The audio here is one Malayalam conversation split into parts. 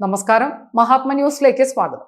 നമസ്കാരം. മഹാത്മ ന്യൂസിലേക്ക് സ്വാഗതം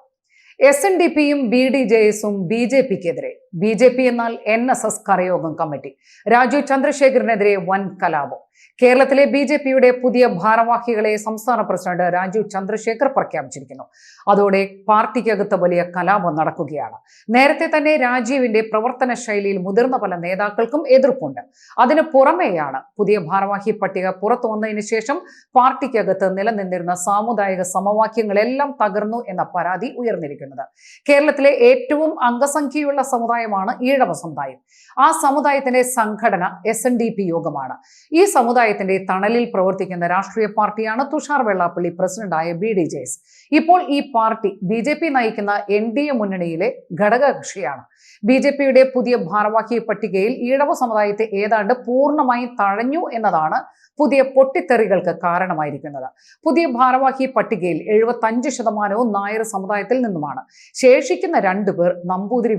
എസ് എൻ ഡി പിയും ബി ഡി ജെ എസും ബി ജെ പിക്കെതിരെ ബി ജെ പി എന്നാൽ എൻ എസ് എസ് കരയോഗം കമ്മിറ്റി. രാജു ചന്ദ്രശേഖരനെതിരെ വൻ കലാപം. കേരളത്തിലെ ബി ജെ പിയുടെ പുതിയ ഭാരവാഹികളെ സംസ്ഥാന പ്രസിഡന്റ് രാജീവ് ചന്ദ്രശേഖർ പ്രഖ്യാപിച്ചിരിക്കുന്നു. അതോടെ പാർട്ടിക്കകത്ത് വലിയ കലാപം നടക്കുകയാണ്. നേരത്തെ തന്നെ രാജീവിന്റെ പ്രവർത്തന ശൈലിയിൽ മുതിർന്ന പല നേതാക്കൾക്കും എതിർപ്പുണ്ട്. അതിന് പുറമെയാണ് പുതിയ ഭാരവാഹി പട്ടിക പുറത്തു വന്നതിന് ശേഷം പാർട്ടിക്കകത്ത് നിലനിന്നിരുന്ന സാമുദായിക സമവാക്യങ്ങളെല്ലാം തകർന്നു എന്ന പരാതി ഉയർന്നിരിക്കുന്നത്. കേരളത്തിലെ ഏറ്റവും അംഗസംഖ്യയുള്ള സമുദായമാണ് ഈഴവ സമുദായം. ആ സമുദായത്തിന്റെ സംഘടന എസ് എൻ ഡി പി യോഗമാണ്. ഈ സമുദായത്തിന്റെ തണലിൽ പ്രവർത്തിക്കുന്ന രാഷ്ട്രീയ പാർട്ടിയാണ് തുഷാർ വെള്ളാപ്പള്ളി പ്രസിഡന്റായ ബി ഡി ജെ എസ് ഇപ്പോൾ ഈ പാർട്ടി ബി ജെ പി നയിക്കുന്ന എൻ ഡി എ മുന്നണിയിലെ ഘടകകക്ഷിയാണ്. ബി ജെ പിയുടെ പുതിയ ഭാരവാഹി പട്ടികയിൽ ഈഴവ സമുദായത്തെ ഏതാണ്ട് പൂർണമായും തഴഞ്ഞു എന്നതാണ് പുതിയ പൊട്ടിത്തെറികൾക്ക് കാരണമായിരിക്കുന്നത്. പുതിയ ഭാരവാഹി പട്ടികയിൽ എഴുപത്തഞ്ച് ശതമാനവും നായർ സമുദായത്തിൽ നിന്നുമാണ്. ശേഷിക്കുന്ന രണ്ടുപേർ നമ്പൂതിരി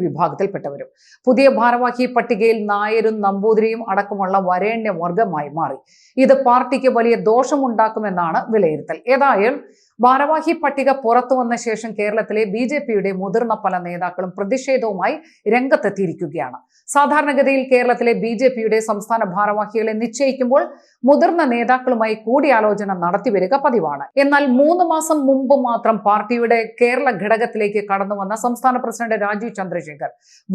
വിഭാഗത്തിൽപ്പെട്ടവരും പുതിയ ഭാരവാഹി പട്ടികയിൽ നായരും നമ്പൂതിരിയും അടക്കമുള്ള വരേണ്യ വർഗമായി മാറി. ഇത് പാർട്ടിക്ക് വലിയ ദോഷമുണ്ടാക്കുമെന്നാണ് വിലയിരുത്തൽ. ഏതായാലും ഭാരവാഹി പട്ടിക പുറത്തു വന്ന ശേഷം കേരളത്തിലെ ബി ജെ പിയുടെ മുതിർന്ന പല നേതാക്കളും പ്രതിഷേധവുമായി രംഗത്തെത്തിയിരിക്കുകയാണ്. സാധാരണഗതിയിൽ കേരളത്തിലെ ബി ജെ പിയുടെ സംസ്ഥാന ഭാരവാഹികളെ നിശ്ചയിക്കുമ്പോൾ മുതിർന്ന നേതാക്കളുമായി കൂടിയാലോചന നടത്തി വരിക പതിവാണ്. എന്നാൽ മൂന്ന് മാസം മുമ്പ് മാത്രം പാർട്ടിയുടെ കേരള ഘടകത്തിലേക്ക് കടന്നു വന്ന സംസ്ഥാന പ്രസിഡന്റ് രാജീവ് ചന്ദ്രശേഖർ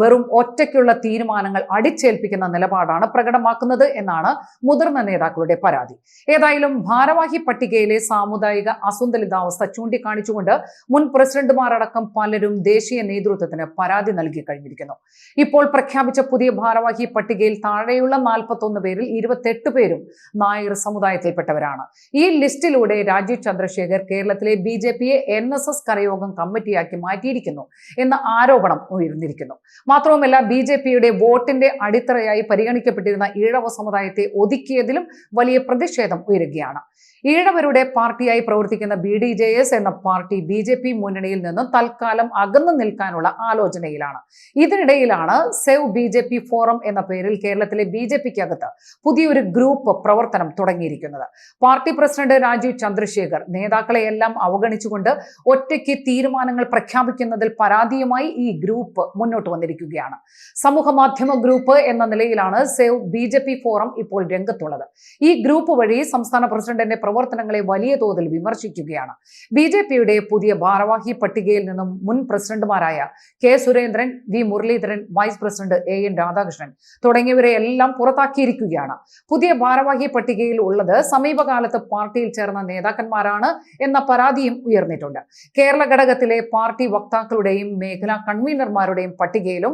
വെറും ഒറ്റയ്ക്കുള്ള തീരുമാനങ്ങൾ അടിച്ചേൽപ്പിക്കുന്ന നിലപാടാണ് പ്രകടമാക്കുന്നത് എന്നാണ് മുതിർന്ന നേതാക്കളുടെ പരാതി. ഏതായാലും ഭാരവാഹി പട്ടികയിലെ സാമുദായിക അസന്തുലിതാവസ്ഥ ചൂണ്ടിക്കാണിച്ചുകൊണ്ട് മുൻ പ്രസിഡന്റുമാരടക്കം പലരും ദേശീയ നേതൃത്വത്തിന് പരാതി നൽകി കഴിഞ്ഞിരിക്കുന്നു. ഇപ്പോൾ പ്രഖ്യാപിച്ച പുതിയ ഭാരവാഹി പട്ടികയിൽ താഴെയുള്ള നാൽപ്പത്തൊന്ന് പേരിൽ ഇരുപത്തെട്ട് പേരും നായർ സമുദായത്തിൽപ്പെട്ടവരാണ്. ഈ ലിസ്റ്റിലൂടെ രാജീവ് ചന്ദ്രശേഖർ കേരളത്തിലെ ബി ജെ പിയെ എൻ എസ് എസ് കരയോഗം കമ്മിറ്റിയാക്കി മാറ്റിയിരിക്കുന്നു എന്ന ആരോപണം ഉയർന്നിരിക്കുന്നു. മാത്രവുമല്ല ബി ജെ പിയുടെ വോട്ടിന്റെ അടിത്തറയായി പരിഗണിക്കപ്പെട്ടിരുന്ന ഈഴവ സമുദായത്തെ ഒതുക്കിയതിലും വലിയ പ്രതിഷേധം ഉയരുകയാണ്. ഈഴവരുടെ പാർട്ടിയായി പ്രവർത്തിക്കുന്ന ബി ഡി ജെ എസ് എന്ന പാർട്ടി ബി ജെ പി മുന്നണിയിൽ നിന്നും തൽക്കാലം അകന്നു നിൽക്കാനുള്ള ആലോചനയിലാണ്. ഇതിനിടയിലാണ് save B J P forum എന്ന പേരിൽ കേരളത്തിലെ ബി ജെ പിക്കകത്ത് പുതിയൊരു ഗ്രൂപ്പ് പ്രവർത്തനം തുടങ്ങിയിരിക്കുന്നത്. പാർട്ടി പ്രസിഡന്റ് രാജീവ് ചന്ദ്രശേഖർ നേതാക്കളെയെല്ലാം അവഗണിച്ചുകൊണ്ട് ഒറ്റയ്ക്ക് തീരുമാനങ്ങൾ പ്രഖ്യാപിക്കുന്നതിൽ പരാതിയുമായി ഈ ഗ്രൂപ്പ് മുന്നോട്ട് വന്നിരിക്കുകയാണ് സമൂഹ മാധ്യമ ഗ്രൂപ്പ് എന്ന നിലയിലാണ് save B J P forum ഇപ്പോൾ രംഗത്തുള്ളത്. ഈ ഗ്രൂപ്പ് വഴി സംസ്ഥാന പ്രസിഡന്റിന്റെ പ്രവർത്തനങ്ങളെ വലിയ തോതിൽ വിമർശിക്കുകയാണ്. ബി ജെ പിയുടെ പുതിയ ഭാരവാഹി പട്ടികയിൽ നിന്നും മുൻ പ്രസിഡന്റുമാരായ K Surendran V Muraleedharan vice president A N Radhakrishnan തുടങ്ങിയവരെ എല്ലാം പുറത്താക്കിയിരിക്കുകയാണ്. പുതിയ ഭാരവാഹി പട്ടികയിൽ ഉള്ളത് സമീപകാലത്ത് പാർട്ടിയിൽ ചേർന്ന നേതാക്കന്മാരാണ് എന്ന പരാതിയും ഉയർന്നിട്ടുണ്ട്. കേരള ഘടകത്തിലെ പാർട്ടി വക്താക്കളുടെയും മേഖലാ കൺവീനർമാരുടെയും പട്ടികയിലും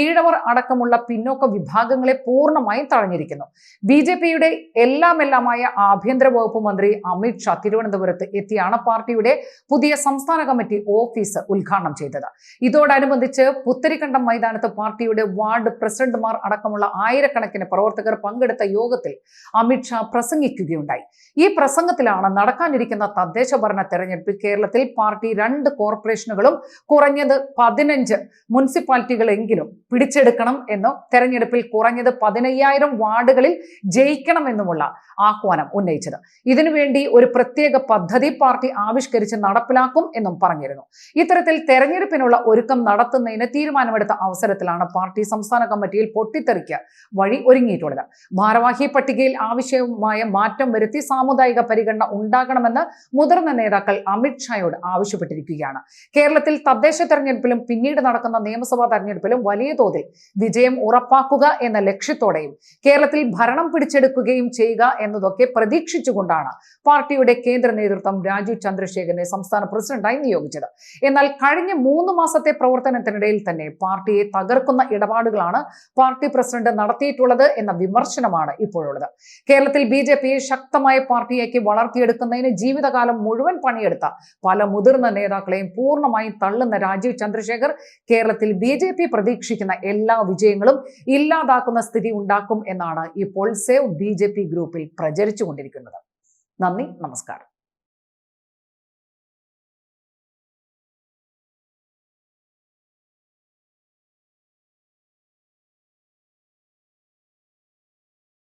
ഈഴവർ അടക്കമുള്ള പിന്നോക്ക വിഭാഗങ്ങളെ പൂർണമായും തഴഞ്ഞിരിക്കുന്നു ബി ജെ പിയുടെ എല്ലാമെല്ലാമായ ആഭ്യന്തര വകുപ്പ് മന്ത്രി അമിത് ഷാ തിരുവനന്തപുരത്ത് എത്തിയാണ് പാർട്ടിയുടെ പുതിയ സംസ്ഥാന കമ്മിറ്റി ഓഫീസ് ഉദ്ഘാടനം ചെയ്തത്. ഇതോടനുബന്ധിച്ച് പുത്തരിക്കണ്ടം മൈതാനത്ത് പാർട്ടിയുടെ വാർഡ് പ്രസിഡന്റുമാർ അടക്കമുള്ള ആയിരക്കണക്കിന് പ്രവർത്തകർ പങ്കെടുത്ത യോഗത്തിൽ അമിത് ഷാ പ്രസംഗിക്കുകയുണ്ടായി. ഈ പ്രസംഗത്തിലാണ് നടക്കാനിരിക്കുന്ന തദ്ദേശ ഭരണ തെരഞ്ഞെടുപ്പിൽ കേരളത്തിൽ പാർട്ടി രണ്ട് കോർപ്പറേഷനുകളും കുറഞ്ഞത് പതിനഞ്ച് മുനിസിപ്പാലിറ്റികളെങ്കിലും പിടിച്ചെടുക്കണം എന്നും തെരഞ്ഞെടുപ്പിൽ കുറഞ്ഞത് പതിനയ്യായിരം വാർഡുകളിൽ ജയിക്കണമെന്നുമുള്ള ആഹ്വാനം ഉന്നയിച്ചത്. ഇതിനുവേണ്ടി ഒരു പ്രത്യേക പദ്ധതി പാർട്ടി ആവിഷ്കരിച്ച് നടപ്പിലാക്കും എന്നും പറഞ്ഞിരുന്നു. ഇത്തരത്തിൽ തെരഞ്ഞെടുപ്പിനുള്ള ഒരുക്കം നടത്തുന്നതിന് തീരുമാനമെടുത്ത അവസരത്തിലാണ് പാർട്ടി സംസ്ഥാന കമ്മിറ്റിയിൽ പൊട്ടിത്തെറിക്ക് വഴി ഒരുങ്ങിയിട്ടുള്ളത്. ഭാരവാഹി പട്ടികയിൽ ആവശ്യമായ മാറ്റം വരുത്തി സാമുദായിക പരിഗണന ഉണ്ടാകണമെന്ന് മുതിർന്ന നേതാക്കൾ അമിത്ഷായോട് ആവശ്യപ്പെട്ടിരിക്കുകയാണ്. കേരളത്തിൽ തദ്ദേശ തെരഞ്ഞെടുപ്പിലും പിന്നീട് നടക്കുന്ന നിയമസഭാ തെരഞ്ഞെടുപ്പിലും വലിയ തോതിൽ വിജയം ഉറപ്പാക്കുക എന്ന ലക്ഷ്യത്തോടെയും കേരളത്തിൽ ഭരണം പിടിച്ചെടുക്കുകയും ചെയ്യുക എന്നതൊക്കെ പ്രതീക്ഷിച്ചുകൊണ്ടാണ് പാർട്ടിയുടെ കേന്ദ്ര നേതൃത്വം രാജീവ് ചന്ദ്രശേഖരനെ സംസ്ഥാന പ്രസിഡന്റായി നിയോഗിച്ചത്. എന്നാൽ കഴിഞ്ഞ മൂന്ന് മാസത്തെ പ്രവർത്തനത്തിനിടയിൽ തന്നെ പാർട്ടിയെ തകർക്കുന്ന ഇടപാടുകളാണ് പാർട്ടി പ്രസിഡന്റ് നടത്തിയിട്ടുള്ളത് എന്ന വിമർശനമാണ് ഇപ്പോഴുള്ളത്. കേരളത്തിൽ ബി ജെ പിയെ ശക്തമായ പാർട്ടിയാക്കി വളർത്തിയെടുക്കുന്നതിന് ജീവിതകാലം മുഴുവൻ പണിയെടുത്ത പല മുതിർന്ന നേതാക്കളെയും പൂർണമായും തള്ളുന്ന രാജീവ് ചന്ദ്രശേഖർ കേരളത്തിൽ ബി ജെ പി പ്രതീക്ഷിക്കുന്ന എല്ലാ വിജയങ്ങളും ഇല്ലാതാക്കുന്ന സ്ഥിതി ഉണ്ടാക്കും എന്നാണ് ഇപ്പോൾ സേവ് ബി ഗ്രൂപ്പിൽ പ്രചരിച്ചുകൊണ്ടിരിക്കുന്നത്. നന്ദി നമസ്കാരം.